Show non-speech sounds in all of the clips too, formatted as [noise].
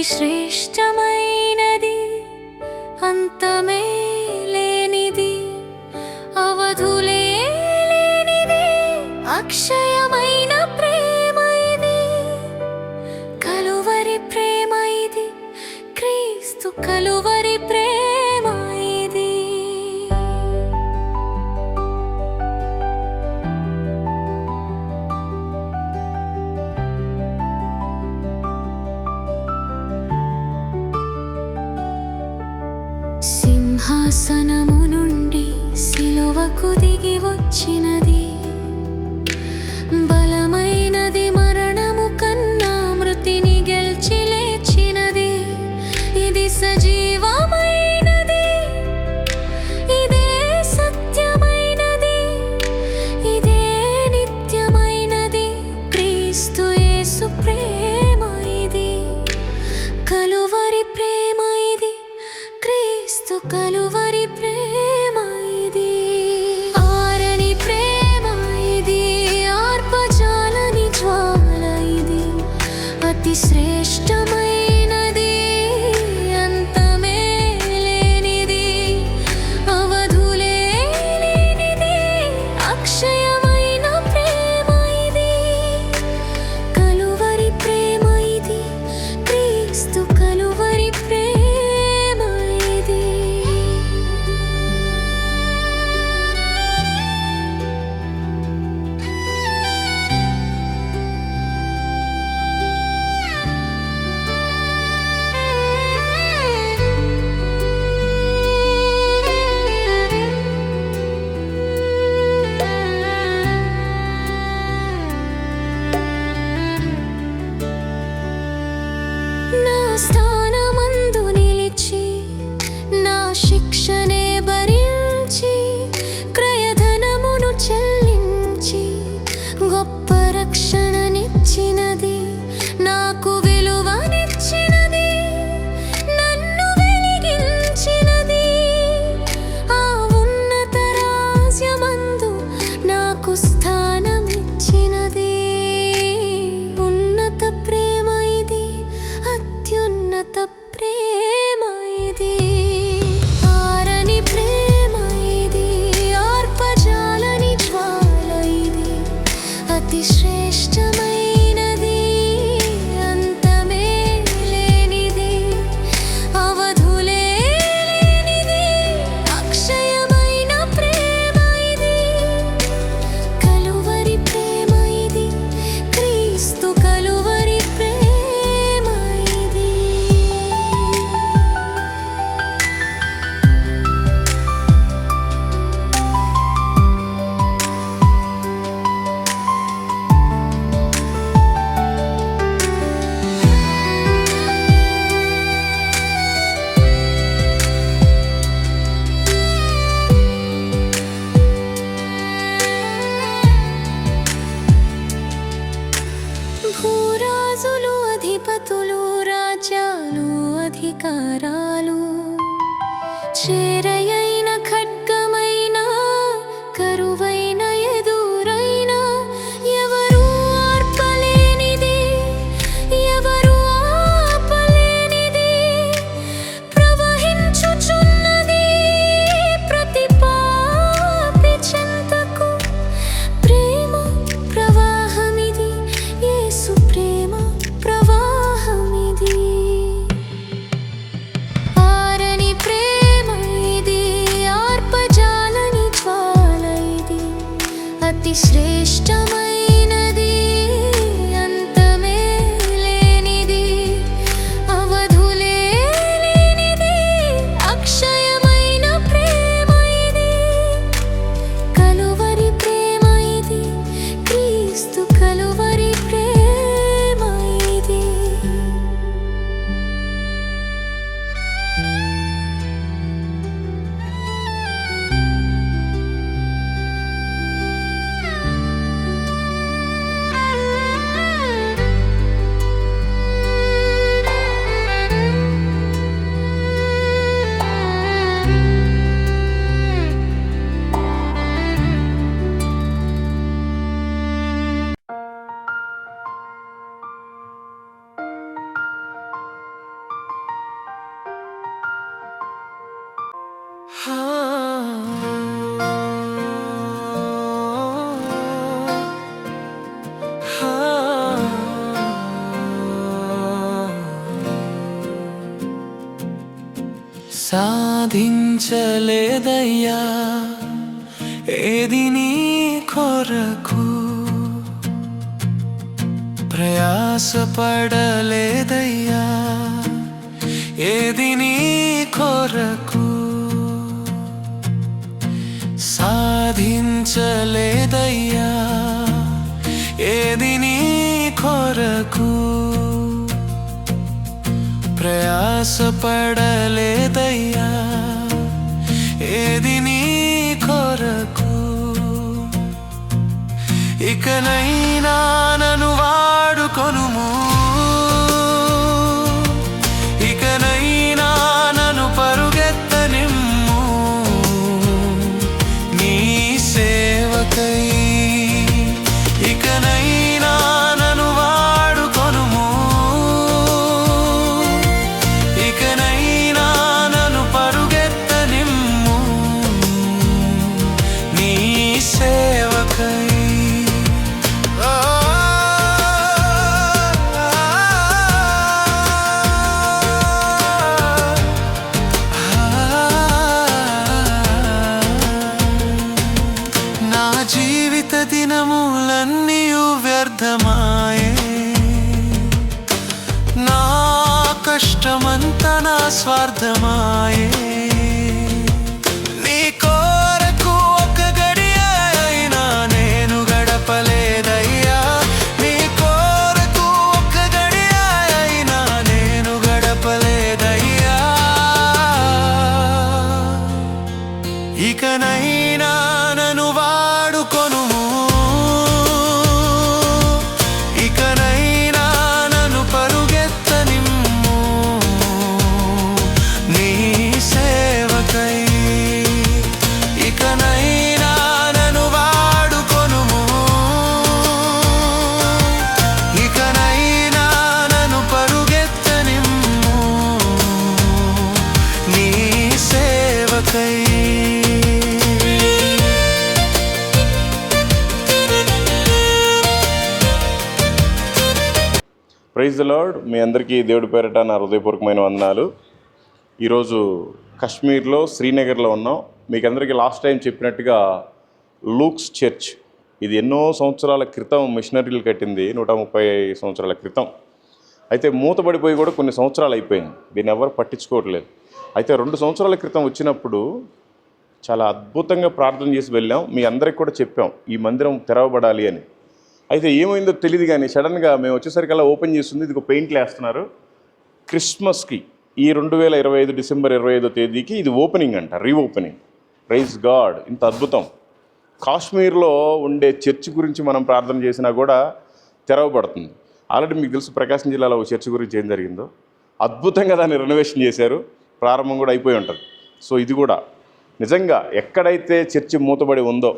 అతి వచ్చిన అధికారాలు చేర సాధించలేదయ్యా. ఏది నీ కొరకు? ప్రయాసపడలేదయ్యా. ఏది నీ కొరకు? సాధించలేదయ్యా. ప్రయాసపడలేదయ్యా ఏది నీ కొరకు? ఇకనైనా నన్ను ఇకనైనా నన్ను లార్డ్ మీ అందరికీ దేవుడి పేరట నా హృదయపూర్వకమైన వందనాలు. ఈరోజు కశ్మీర్లో శ్రీనగర్లో ఉన్నాం. మీకు అందరికీ లాస్ట్ టైం చెప్పినట్టుగా లూక్స్ చర్చ్ ఇది ఎన్నో సంవత్సరాల క్రితం మిషనరీలు కట్టింది నూట ముప్పై సంవత్సరాల క్రితం. అయితే మూతపడిపోయి కూడా కొన్ని సంవత్సరాలు అయిపోయింది. దీన్ని ఎవరు పట్టించుకోవట్లేదు. అయితే రెండు సంవత్సరాల క్రితం వచ్చినప్పుడు చాలా అద్భుతంగా ప్రార్థన చేసి వెళ్ళాం. మీ అందరికి కూడా చెప్పాం ఈ మందిరం తెరవబడాలి అని. అయితే ఏమైందో తెలియదు కానీ సడన్గా మేము వచ్చేసరికల్లా ఓపెన్ చేస్తుంది ఇది ఒక పెయింట్లు వేస్తున్నారు క్రిస్మస్కి ఈ రెండు వేల ఇరవై ఐదు డిసెంబర్ ఇరవై ఐదో తేదీకి ఇది ఓపెనింగ్ అంట రీఓపెనింగ్ రైస్ గాడ్ ఇంత అద్భుతం. కాశ్మీర్లో ఉండే చర్చ్ గురించి మనం ప్రార్థన చేసినా కూడా తెరవబడుతుంది. ఆల్రెడీ మీకు తెలుసు ప్రకాశం జిల్లాలో ఒక చర్చ్ గురించి ఏం జరిగిందో. అద్భుతంగా దాన్ని రెనోవేషన్ చేశారు. ప్రారంభం కూడా అయిపోయి ఉంటుంది. సో ఇది కూడా. నిజంగా ఎక్కడైతే చర్చి మూతబడి ఉందో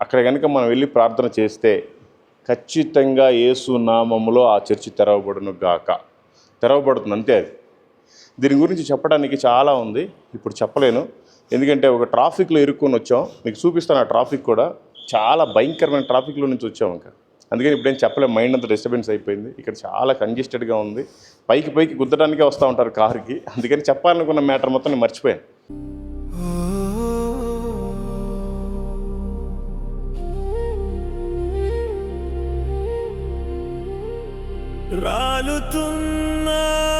అక్కడ కనుక మనం వెళ్ళి ప్రార్థన చేస్తే ఖచ్చితంగా యేసు నామములో ఆ చర్చి తెరవబడును గాక. తెరవబడుతుంది అంతే అది. దీని గురించి చెప్పడానికి చాలా ఉంది. ఇప్పుడు చెప్పలేను. ఎందుకంటే ఒక ట్రాఫిక్లో ఇరుక్కొని వచ్చాం. మీకు చూపిస్తాను ఆ ట్రాఫిక్ కూడా. చాలా భయంకరమైన ట్రాఫిక్లో నుంచి వచ్చాం ఇంకా. అందుకని ఇప్పుడేం చెప్పలేము మైండ్ అంతా డిస్టర్బెన్స్ అయిపోయింది. ఇక్కడ చాలా కంజెస్టెడ్గా ఉంది. పైకి పైకి గుద్దడానికే వస్తూ ఉంటారు కారుకి. అందుకని చెప్పాలనుకున్న మ్యాటర్ మొత్తం నేను మర్చిపోయాను. రాలుతున్నా.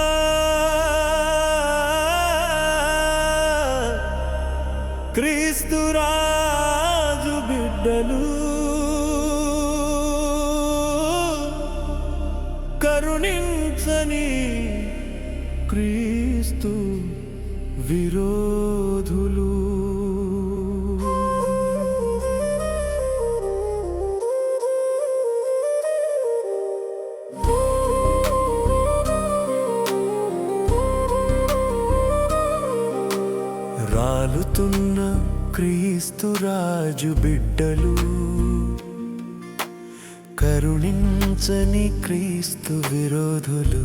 రాలుతున్న క్రీస్తు రాజు బిడ్డలు కరుణించని క్రీస్తు విరోధులు.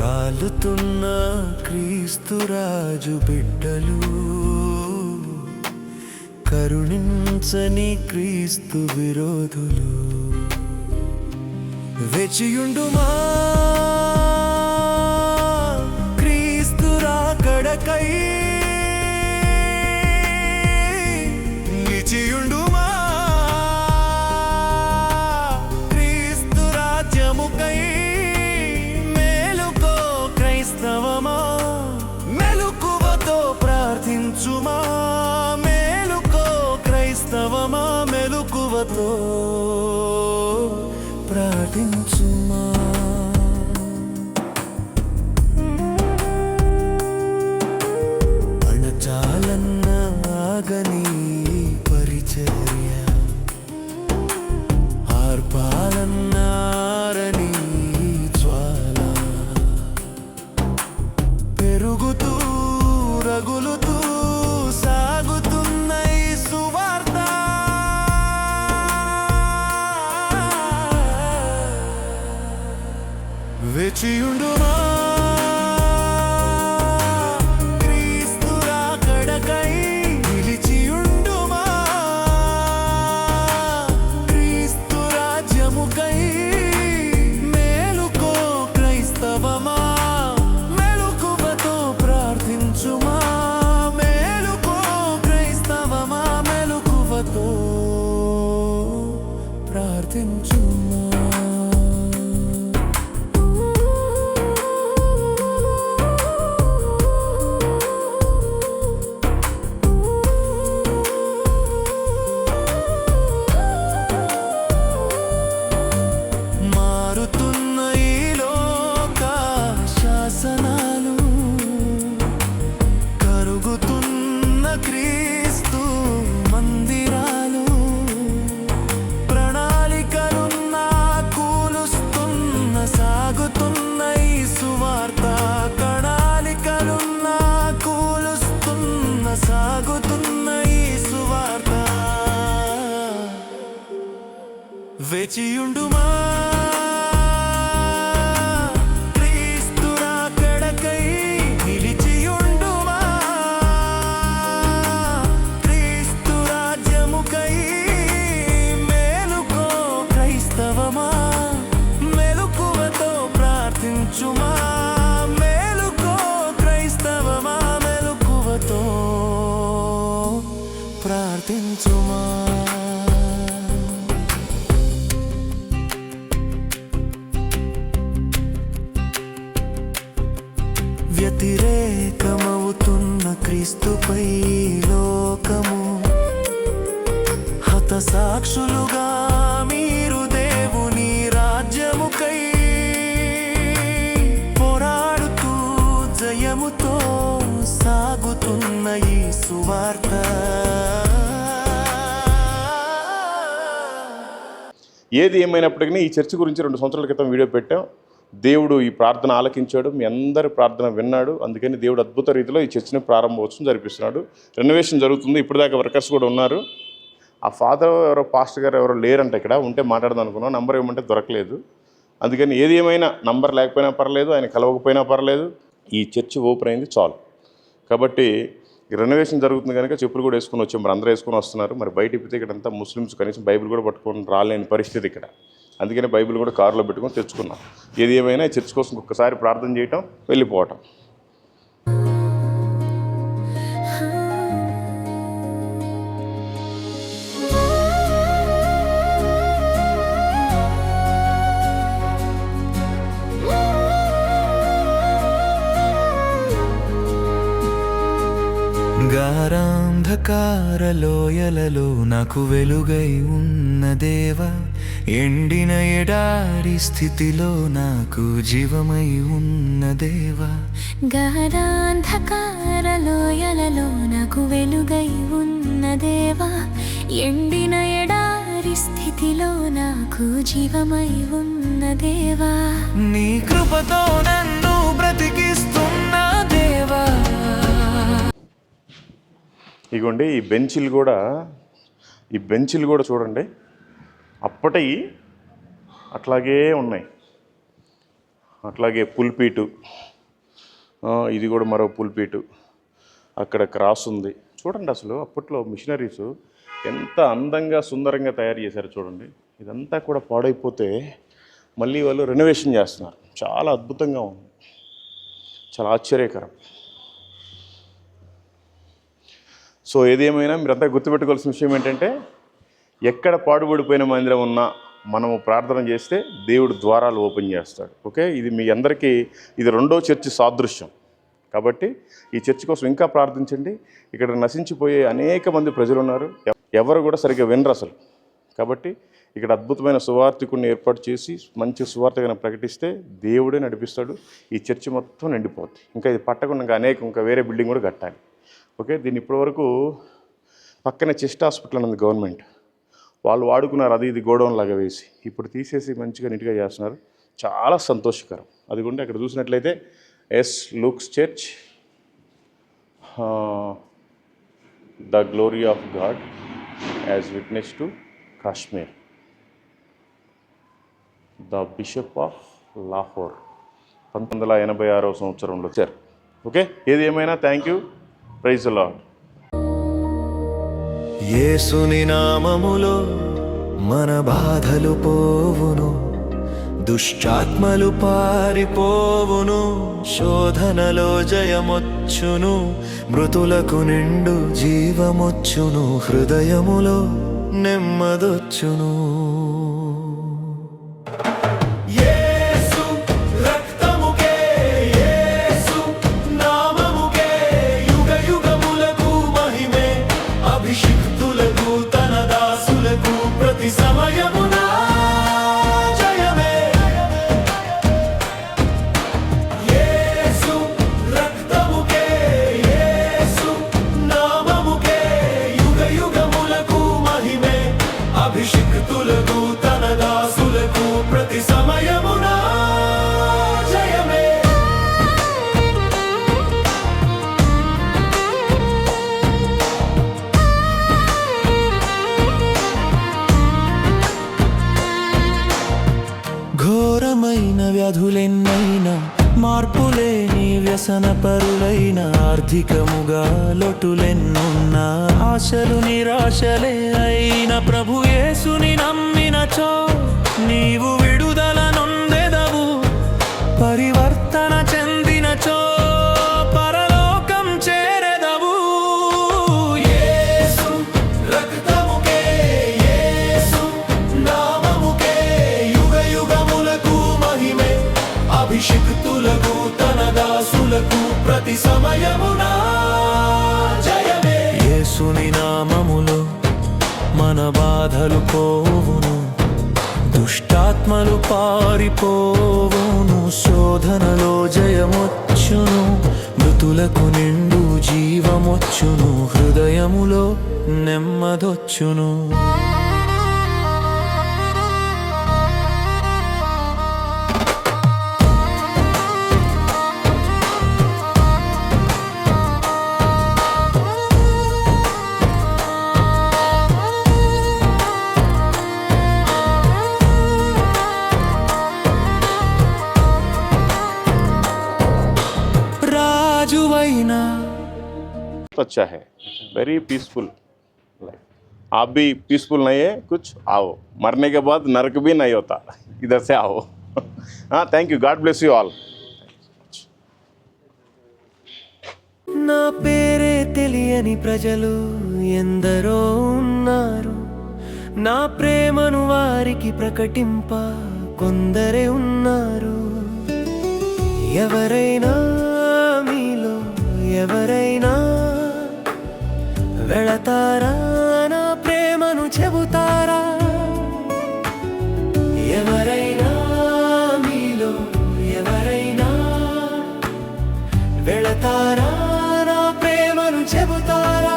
రాలుతున్న క్రీస్తు రాజు బిడ్డలు కరుణించని క్రీస్తు విరోధులు. వెచియుండుమా కొరకై క్రీస్తు రాజ్యముకై క్రైస్తవమా? మెలుకువతో ప్రార్థించుమా? మేలుకో క్రైస్తవమా? మెలుకువతో ప్రార్థించుమా? ప్రార్థించు. ఏది ఏమైనప్పటికీ ఈ చర్చ గురించి రెండు సంవత్సరాల క్రితం వీడియో పెట్టాం. దేవుడు ఈ ప్రార్థన ఆలకించాడు. మీ అందరి ప్రార్థన విన్నాడు. అందుకని దేవుడు అద్భుత రీతిలో ఈ చర్చిని ప్రారంభోత్సవం జరిపిస్తున్నాడు. రెనోవేషన్ జరుగుతుంది. ఇప్పటిదాకా వర్కర్స్ కూడా ఉన్నారు. ఆ ఫాదర్ ఎవరో పాస్టర్ గారు ఎవరో లేరంట ఇక్కడ. ఉంటే మాట్లాడదాం అనుకున్నాం. నంబర్ ఏమంటే దొరకలేదు. అందుకని ఏది ఏమైనా నంబర్ లేకపోయినా పర్లేదు ఆయన కలవకపోయినా పర్లేదు. ఈ చర్చి ఓపెన్ అయింది చాలు. కాబట్టి రెనోవేషన్ జరుగుతుంది కనుక చెప్పులు కూడా వేసుకొని వచ్చాం. మరి అందరూ వేసుకొని వస్తున్నారు. మరి బయట ఇప్పితే ఇక్కడ అంతా ముస్లిమ్స్ కనీసం బైబిల్ కూడా పట్టుకొని రాలేని పరిస్థితి ఇక్కడ. అందుకనే బైబిల్ కూడా కారులో పెట్టుకొని తెచ్చుకున్నాం. ఏది ఏమైనా చర్చ్ కోసం ఒక్కసారి ప్రార్థన చేయటం వెళ్ళిపోవటం. గారాంధకార లోయలలో నాకు వెలుగై ఉన్న దేవా ఎండిన ఎడారి స్థితిలో నాకు జీవమై ఉన్న దేవా. గాఢాంధకార లోయలలో నాకు వెలుగై ఉన్న దేవా ఎండిన ఎడారి స్థితిలో నాకు జీవమై ఉన్న దేవా. నీ కృపతో నన్ను బ్రతికిస్తున్న దేవా. ఇగోండి ఈ బెంచీలు కూడా ఈ బెంచీలు కూడా చూడండి. అప్పటి అట్లాగే ఉన్నాయి. అట్లాగే పుల్పీటు. ఇది కూడా మరో పుల్పీటు. అక్కడ క్రాస్ ఉంది. చూడండి అసలు అప్పట్లో మిషనరీస్ ఎంత అందంగా సుందరంగా తయారు చేశారు చూడండి. ఇదంతా కూడా పాడైపోతే మళ్ళీ వాళ్ళు రెనోవేషన్ చేస్తున్నారు. చాలా అద్భుతంగా ఉంది. చాలా ఆశ్చర్యకరం. సో ఏదేమైనా మీరంతా గుర్తుపెట్టుకోవాల్సిన విషయం ఏంటంటే ఎక్కడ పాడుబడిపోయిన మందిరం ఉన్నా మనము ప్రార్థన చేస్తే దేవుడు ద్వారాలు ఓపెన్ చేస్తాడు. ఓకే? ఇది మీ అందరికీ ఇది రెండో చర్చి సాదృశ్యం. కాబట్టి ఈ చర్చి కోసం ఇంకా ప్రార్థించండి. ఇక్కడ నశించిపోయే అనేక మంది ప్రజలు ఉన్నారు ఎవరు కూడా సరిగ్గా వినరు అసలు. కాబట్టి ఇక్కడ అద్భుతమైన సువార్థికుడిని ఏర్పాటు చేసి మంచి సువార్తగా ప్రకటిస్తే దేవుడే నడిపిస్తాడు. ఈ చర్చి మొత్తం నిండిపోద్ది. ఇంకా ఇది పట్టకుండా ఇంకా అనేక ఇంకా వేరే బిల్డింగ్ కూడా కట్టాలి. ఓకే దీన్ని ఇప్పటివరకు పక్కన చెస్ట్ హాస్పిటల్ ఉంది గవర్నమెంట్. వాళ్ళు వాడుకున్నారు అది ఇది గోడౌన్ లాగా వేసి. ఇప్పుడు తీసేసి మంచిగా నీట్గా చేస్తున్నారు. చాలా సంతోషకరం. అది కూడా అక్కడ చూసినట్లయితే S Luke's church. The glory of God as witness to Kashmir. The bishop of Lahore. పంతొమ్మిది వందల ఎనభై ఆరవ సంవత్సరంలో వచ్చారు ఓకే ఏది ఏమైనా థ్యాంక్ యూ. ప్రైజ్ లాడ్ యేసుని నామములో మన బాధలు పోవును దుష్టాత్మలు పారిపోవును శోధనలో జయమొచ్చును మృతులకు నిండు జీవమొచ్చును హృదయములో నెమ్మదొచ్చును. సమయమున జయమే. యేసుని నామములో మన బాధలు పోవును దుష్టాత్మలు పారిపోవును శోధనలో జయమొచ్చును మృతులకు నిండు జీవమొచ్చును హృదయములో నెమ్మదొచ్చును. अच्छा है वेरी पीसफुल लाइफ आप भी पीसफुल नहीं है कुछ आओ मरने के बाद नरक भी नहीं होता इधर से आओ [laughs] हाँ thank you God bless you all నా పేరే తెలియని ప్రజలు ఎందరో ఉన్నారు నా ప్రేమను వారికి ప్రకటింప కొందరే ఉన్నారు ఎవరైనా మీలో ఎవరైనా వెళతారా నా ప్రేమను చెబుతారా? ఎవరైనా మీలో ఎవరైనా వెళతారా నా ప్రేమను చెబుతారా?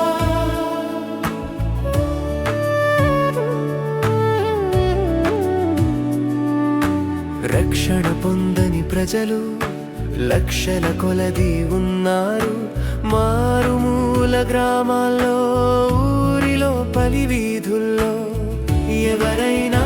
రక్షణ పొందని ప్రజలు లక్షల కొలది ఉన్నారు. మారుమూల గ్రామాల్లో ఊరిలో పలి వీధుల్లో ఎవరైనా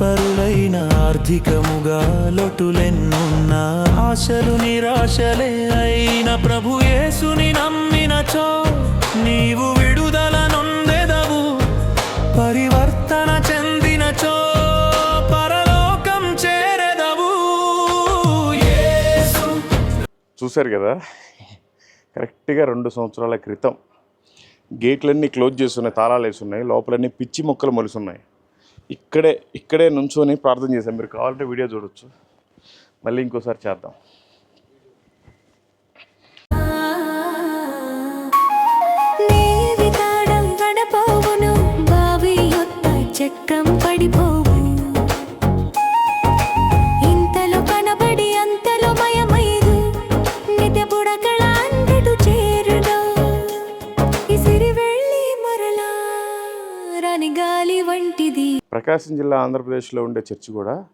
పరులైన ఆర్థికముగా లొటులెన్నున్నా ఆశలు నిరాశలే అయిన ప్రభు యేసుని నమ్మినచో నీవు విడుదల నొందెదవు పరివర్తన చెందినచో పరలోకం చేరెదవు. చూశారు కదా? కరెక్ట్గా రెండు సంవత్సరాల క్రితం గేట్లన్నీ క్లోజ్ చేస్తున్నాయి తాళాలు వేసి ఉన్నాయి లోపలన్నీ పిచ్చి మొక్కలు మొలుసున్నాయి. ఇక్కడే ఇక్కడే నుంచొని ప్రార్థన చేశాం మీరు కావాలంటే వీడియో చూడొచ్చు. మళ్ళీ ఇంకోసారి చేద్దాం. బావి చక్రం ప్రకాశం జిల్లా ఆంధ్రప్రదేశ్లో ఉండే చర్చి కూడా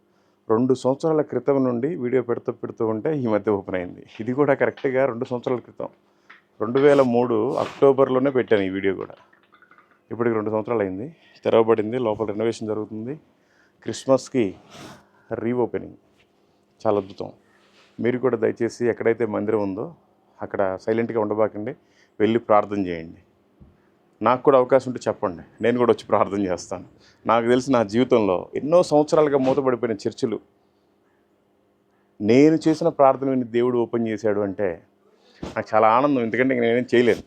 రెండు సంవత్సరాల క్రితం నుండి వీడియో పెడుతూ పెడుతూ ఉంటే ఈ మధ్య ఓపెన్ అయింది. ఇది కూడా కరెక్ట్గా రెండు సంవత్సరాల క్రితం. రెండు వేల మూడు అక్టోబర్లోనే పెట్టాను ఈ వీడియో కూడా. ఇప్పటికి రెండు సంవత్సరాలు అయింది. తెరవబడింది లోపల రెనోవేషన్ జరుగుతుంది. క్రిస్మస్కి రీఓపెనింగ్. చాలా అద్భుతం. మీరు కూడా దయచేసి ఎక్కడైతే మందిరం ఉందో అక్కడ సైలెంట్గా ఉండబాకండి. వెళ్ళి ప్రార్థన చేయండి. నాకు కూడా అవకాశం ఉంటే చెప్పండి. నేను కూడా వచ్చి ప్రార్థన చేస్తాను. నాకు తెలిసి నా జీవితంలో ఎన్నో సంవత్సరాలుగా మూతపడిపోయిన చర్చలు. నేను చేసిన ప్రార్థన విని దేవుడు ఓపెన్ చేశాడు అంటే నాకు చాలా ఆనందం. ఎందుకంటే ఇంక నేనేం చేయలేను.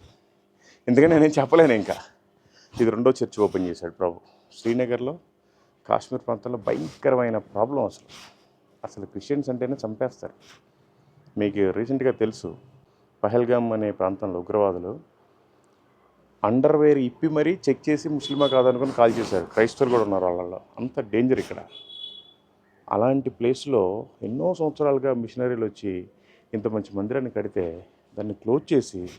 ఎందుకంటే నేనేం చెప్పలేను ఇంకా. ఇది రెండో చర్చి ఓపెన్ చేశాడు ప్రభు. శ్రీనగర్లో కాశ్మీర్ ప్రాంతంలో భయంకరమైన ప్రాబ్లం అసలు. అసలు క్రిస్టియన్స్ అంటేనే చంపేస్తారు. మీకు రీసెంట్గా తెలుసు పహల్గామ్ అనే ప్రాంతంలో ఉగ్రవాదులు అండర్వేర్ ఇప్పి మరీ చెక్ చేసి ముస్లిమా కాదనుకుని కాల్ చేశారు. క్రైస్తవులు కూడా ఉన్నారు వాళ్ళలో అంత డేంజర్ ఇక్కడ. అలాంటి ప్లేస్లో ఎన్నో సంవత్సరాలుగా మిషనరీలు వచ్చి ఇంత మంచి మందిరాన్ని కడితే దాన్ని క్లోజ్ చేసి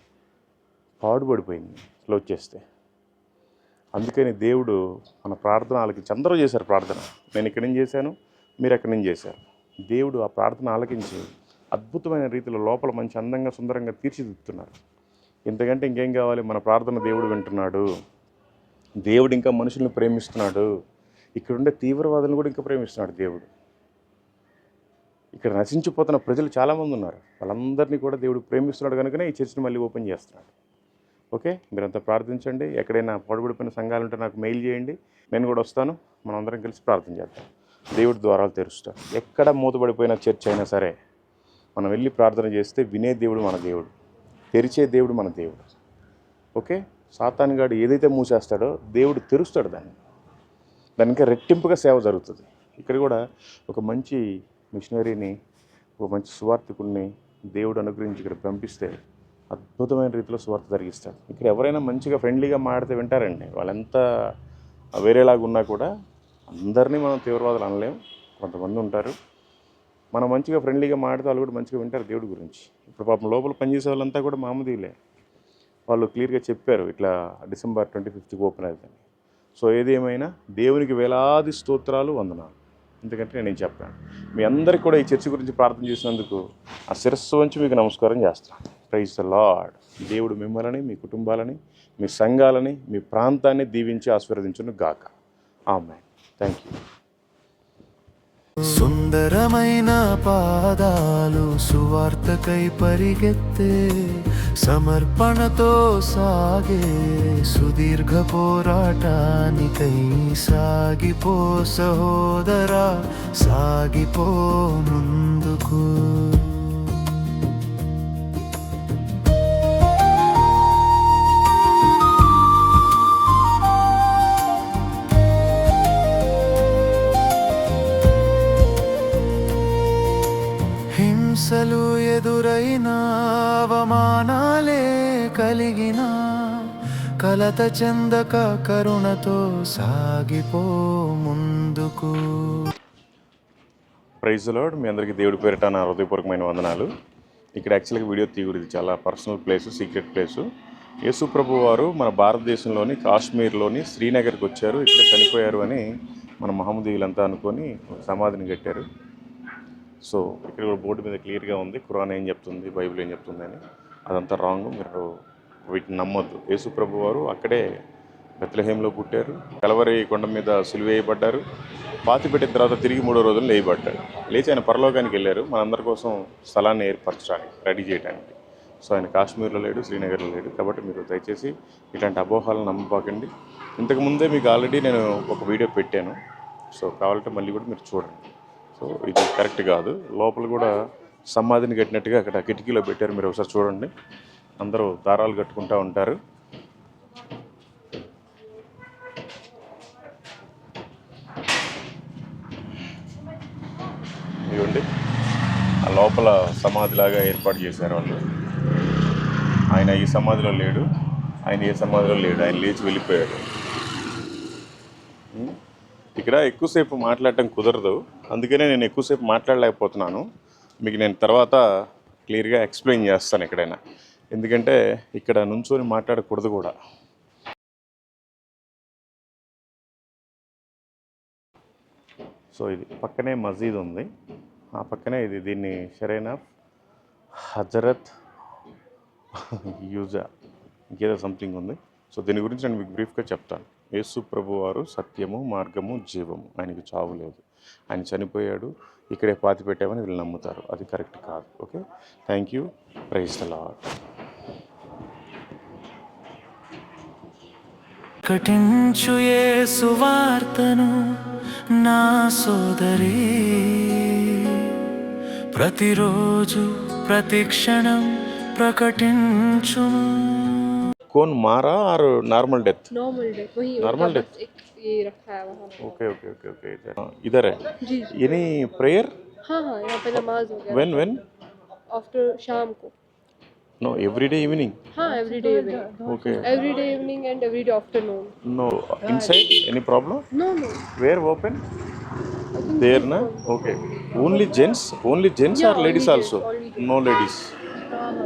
పాడుపడిపోయింది క్లోజ్ చేస్తే. అందుకని దేవుడు మన ప్రార్థన ఆలకించి అందరూ చేశారు ప్రార్థన. నేను ఇక్కడి నుంచి చేశాను మీరు ఎక్కడి నుంచి చేశారు. దేవుడు ఆ ప్రార్థన ఆలకించి అద్భుతమైన రీతిలో లోపల మంచి అందంగా సుందరంగా తీర్చిదిద్దుతున్నారు. ఇంతకంటే ఇంకేం కావాలి? మన ప్రార్థన దేవుడు వింటున్నాడు. దేవుడు ఇంకా మనుషులను ప్రేమిస్తున్నాడు. ఇక్కడ ఉండే తీవ్రవాదులను కూడా ఇంకా ప్రేమిస్తున్నాడు దేవుడు. ఇక్కడ నశించిపోతున్న ప్రజలు చాలామంది ఉన్నారు. వాళ్ళందరినీ కూడా దేవుడు ప్రేమిస్తున్నాడు కనుకనే ఈ చర్చిని మళ్ళీ ఓపెన్ చేస్తున్నాడు. ఓకే? మీరంతా ప్రార్థించండి. ఎక్కడైనా పొడబడిపోయిన సంఘాలు ఉంటే నాకు మెయిల్ చేయండి. నేను కూడా వస్తాను. మనందరం కలిసి ప్రార్థన చేద్దాం. దేవుడి ద్వారాలు తెరుస్తాడు. ఎక్కడ మూతబడిపోయిన చర్చ్ అయినా సరే మనం వెళ్ళి ప్రార్థన చేస్తే వినే దేవుడు మన దేవుడు. తెరిచే దేవుడు మన దేవుడు. ఓకే? సాతానుగాడు ఏదైతే మూసేస్తాడో దేవుడు తెరుస్తాడు దాన్ని. దానికి రెట్టింపుగా సేవ జరుగుతుంది. ఇక్కడ కూడా ఒక మంచి మిషనరీని ఒక మంచి సువార్థికుడిని దేవుడు అనుగ్రహించి ఇక్కడ పంపిస్తే అద్భుతమైన రీతిలో సువార్త జరిగిస్తాడు. ఇక్కడ ఎవరైనా మంచిగా ఫ్రెండ్లీగా మాడితే వింటారండి. వాళ్ళెంత వేరేలాగా ఉన్నా కూడా అందరినీ మనం తీవ్రవాదులు అనలేం. కొంతమంది ఉంటారు. మనం మంచిగా ఫ్రెండ్లీగా మాడితే వాళ్ళు కూడా మంచిగా వింటారు దేవుడి గురించి. ఇప్పుడు పాపం లోపల పనిచేసే వాళ్ళంతా కూడా మామూలులే. వాళ్ళు క్లియర్గా చెప్పారు ఇట్లా డిసెంబర్ ట్వంటీ ఫిఫ్త్కి ఓపెన్ అవుతుంది. సో ఏదేమైనా దేవునికి వేలాది స్తోత్రాలు వందనాలు. ఎందుకంటే నేను చెప్పాను. మీ అందరికీ కూడా ఈ చర్చ గురించి ప్రార్థన చేసినందుకు ఆ శిరస్సు వంచి మీకు నమస్కారం చేస్తాను ప్రైజ్ ద లాడ్ దేవుడు మిమ్మల్ని మీ కుటుంబాలని మీ సంఘాలని మీ ప్రాంతాన్ని దీవించి ఆశీర్వదించును గాక. ఆమె థ్యాంక్ యూ సుందరమైన పాదాలు సువార్తకై పరిగెత్తే సమర్పణతో సాగే సుదీర్ఘ పోరాటానికై సాగిపో సహోదరా సాగిపో ముందుకు. ఎదురైన అవమానాలే కలిగిన కలత చెందక కరుణతో సాగిపో ముందుకు. ప్రైజ్ లాడ్ మీ అందరికీ దేవుడి పేరిట నా హృదయపూర్వకమైన వందనాలు. ఇక్కడ యాక్చువల్గా వీడియో తీయకూడదు. చాలా పర్సనల్ ప్లేసు సీక్రెట్ ప్లేసు. యేసుప్రభు వారు మన భారతదేశంలోని కాశ్మీర్లోని శ్రీనగర్కి వచ్చారు. ఇక్కడ చనిపోయారు అని మన మహమ్మదీయులంతా అనుకొని సమాధిని కట్టారు. సో ఇక్కడ కూడా బోర్డు మీద క్లియర్గా ఉంది. ఖురాన్ ఏం చెప్తుంది? బైబిల్ ఏం చెప్తుంది అని. అదంతా రాంగ్. మీరు వీటిని నమ్మొద్దు. యేసు ప్రభు వారు అక్కడే బెత్లహేంలో పుట్టారు. కలవరి కొండ మీద సిలువేయబడ్డారు పాతి పెట్టిన తర్వాత తిరిగి మూడో రోజులు లేయబడ్డాడు. లేచి ఆయన పరలోకానికి వెళ్ళారు. మనందరి కోసం స్థలాన్ని ఏర్పరచడానికి రెడీ చేయడానికి. సో ఆయన కాశ్మీర్లో లేడు శ్రీనగర్లో లేడు. కాబట్టి మీరు దయచేసి ఇలాంటి అపోహాలను నమ్మపాకండి ఇంతకుముందే మీకు ఆల్రెడీ నేను ఒక వీడియో పెట్టాను. సో కావాలంటే మళ్ళీ కూడా మీరు చూడండి. సో ఇది కరెక్ట్ కాదు. లోపల కూడా సమాధిని కట్టినట్టుగా అక్కడ కిటికీలో పెట్టారు. మీరు ఒకసారి చూడండి. అందరూ దారాలు కట్టుకుంటూ ఉంటారు. ఇవ్వండి ఆ లోపల సమాధిలాగా ఏర్పాటు చేశారు వాళ్ళు. ఆయన ఈ సమాధిలో లేడు. ఆయన ఏ సమాధిలో లేడు? ఆయన లేచి వెళ్ళిపోయాడు. ఇక్కడ ఎక్కువసేపు మాట్లాడటం కుదరదు. అందుకనే నేను ఎక్కువసేపు మాట్లాడలేకపోతున్నాను. మీకు నేను తర్వాత క్లియర్గా ఎక్స్ప్లెయిన్ చేస్తాను ఎక్కడైనా. ఎందుకంటే ఇక్కడ నుంచొని మాట్లాడకూడదు కూడా. సో ఇది పక్కనే మసీద్ ఉంది. ఆ పక్కనే ఇది దీన్ని సరైన హజరత్ యూజా. ఇంకేదో సంథింగ్ ఉంది. సో దీని గురించి నేను మీకు బ్రీఫ్గా చెప్తాను. యేసు ప్రభు వారు సత్యము మార్గము జీవము. ఆయనకి చావు లేదు. ఆయన చనిపోయాడు. ఇక్కడే పాతి పెట్టామని వీళ్ళు నమ్ముతారు. అది కరెక్ట్ కాదు. Okay? Thank you. Praise the Lord ప్రకటించు సువార్తను నా సోదరి. ప్రతిరోజు ప్రతి క్షణం कौन मारा और नॉर्मल डेथ नॉर्मल डेथ वही नॉर्मल डेथ ये रखा है वहाँ ओके ओके ओके ओके इधर। है? जी ये नहीं प्रेयर हाँ हाँ यहाँ पे नमाज़ हो गया व्हेन व्हेन आफ्टर शाम को। नो एवरीडे इवनिंग हाँ everyday evening okay everyday evening and everyday afternoon no inside any problem no no where open there ना okay only gents only gents are ladies also no ladies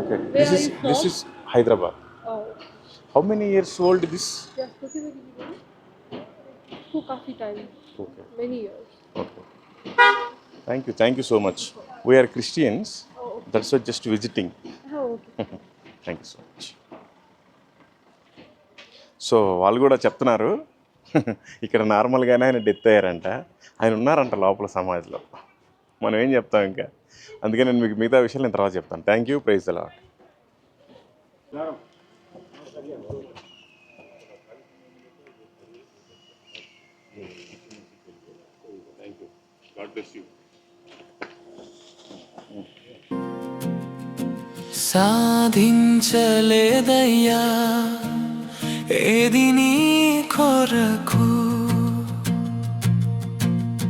okay this is this is Hyderabad How many years old this? Yes, for coffee time. Okay. Many years. Okay. Thank you. Thank you so much. We are Christians. Oh, okay. That's why just visiting. Oh, okay. Thank you so much. So వాళ్ళు కూడా చెప్తున్నారు ఇక్కడ నార్మల్గానే ఆయన death అయ్యారంట ఆయన ఉన్నారంట లోపల సమాజంలో మనం ఏం చెప్తాం ఇంకా అందుకే నేను మీకు మిగతా విషయాలు నేను తర్వాత చెప్తాను thank you praise a lot bless you. సాధించలేదయ్యా ఏది నీ కొరకు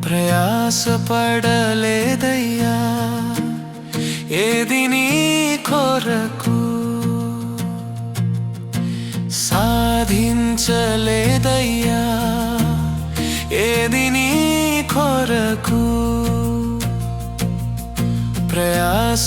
ప్రయాసపడలేదయ్యా ఏది నీ కొరకు సాధించలేదయ్యా ఏది వరకు ప్రయాస